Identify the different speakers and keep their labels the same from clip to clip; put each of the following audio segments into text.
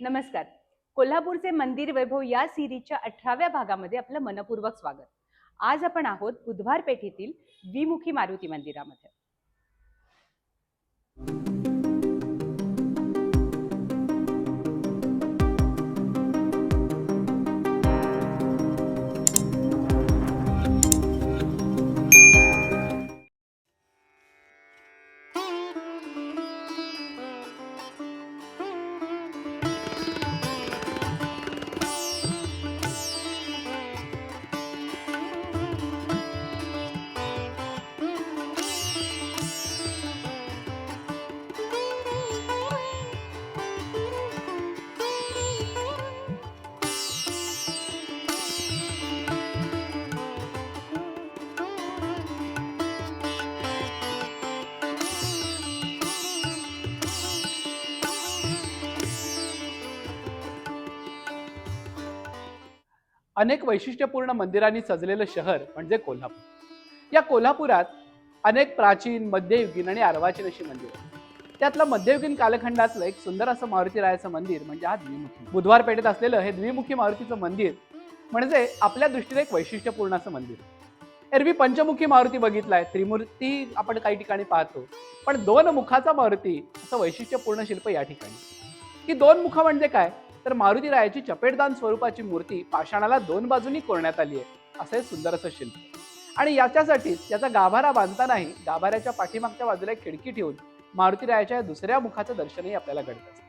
Speaker 1: नमस्कार. कोल्हापूरचे मंदिर वैभव या सिरीजच्या अठराव्या भागामध्ये आपलं मनपूर्वक स्वागत. आज आपण आहोत बुधवार पेठेतील द्विमुखी मारुती मंदिरामध्ये.
Speaker 2: अनेक वैशिष्ट्यपूर्ण मंदिरांनी सजलेलं शहर म्हणजे कोल्हापूर. या कोल्हापुरात अनेक प्राचीन मध्ययुगीन आणि अर्वाचीन अशी मंदिर त्यातलं मध्ययुगीन कालखंडातलं एक सुंदर असं मारुती रायाचं मंदिर म्हणजे हा द्विमुखी. बुधवार पेठेत असलेलं हे द्विमुखी मारुतीचं मंदिर म्हणजे आपल्या दृष्टीने एक वैशिष्ट्यपूर्ण असं मंदिर एरवी पंचमुखी मारुती बघितलाय त्रिमूर्ती आपण काही ठिकाणी पाहतो पण दोन मुखाचा मारुती असं वैशिष्ट्यपूर्ण शिल्प या ठिकाणी. ही दोन मुख म्हणजे काय? तर मारुती रायाची चपेटदान स्वरूपाची मूर्ती पाषाणाला दोन बाजूनी कोरण्यात आली आहे. असं हे सुंदर असं शिल्प. आणि याच्यासाठीच याचा गाभारा बांधतानाही गाभाऱ्याच्या पाठीमागच्या बाजूला एक खिडकी ठेवून मारुती रायाच्या या दुसऱ्या मुखाचं दर्शनही आपल्याला घडत असतं.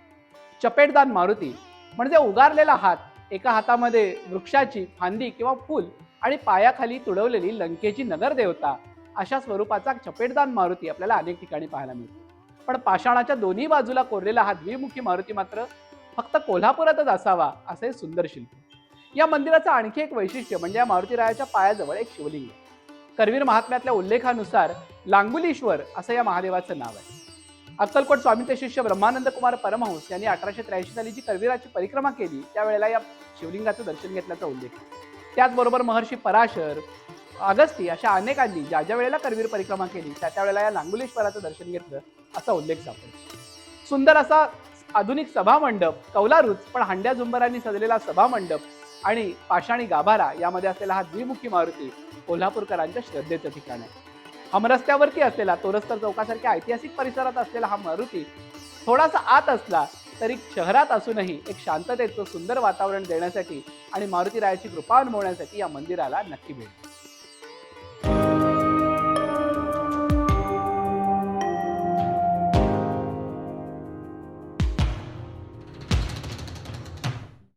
Speaker 2: चपेटदान मारुती म्हणजे उगारलेला हात एका हातामध्ये वृक्षाची फांदी किंवा फूल आणि पायाखाली तुडवलेली लंकेची नगरदेवता अशा स्वरूपाचा चपेटदान मारुती आपल्याला अनेक ठिकाणी पाहायला मिळतो. पण पाषाणाच्या दोन्ही बाजूला कोरलेला हा द्विमुखी मारुती मात्र फक्त कोल्हापुरातच असावा असं सुंदर शिल्प. या मंदिराचं आणखी एक वैशिष्ट्य म्हणजे या मारुतीरायाच्या पायाजवळ एक शिवलिंग आहे. करवीर महात्म्यातल्या उल्लेखानुसार लांगुलीश्वर असं या महादेवाचं नाव आहे. अक्कलकोट स्वामीचे शिष्य ब्रह्मानंद कुमार परमहंस यांनी अठराशे त्र्याऐंशी साली जी करवीराची परिक्रमा केली त्यावेळेला या शिवलिंगाचं दर्शन घेतल्याचा उल्लेख त्याचबरोबर महर्षी पराशर अगस्ती अशा अनेकांनी ज्या ज्या वेळेला करवीर परिक्रमा केली त्या त्या वेळेला या लांगुलेश्वराचं दर्शन घेतलं असा उल्लेख सापडतो. सुंदर असा आधुनिक सभामंडप कौलारूच पण हांड्या झुंबरांनी सजलेला सभामंडप आणि पाषाणी गाभारा यामध्ये असलेला हा द्विमुखी मारुती कोल्हापूरकरांच्या श्रद्धेचं ठिकाण आहे. हमरस्त्यावरती असलेला तोरस्तर चौकासारख्या ऐतिहासिक परिसरात असलेला हा मारुती थोडासा आत असला तरी शहरात असूनही एक शांततेचं सुंदर वातावरण देण्यासाठी आणि मारुती रायाची कृपा अनुभवण्यासाठी या मंदिराला नक्की भेट.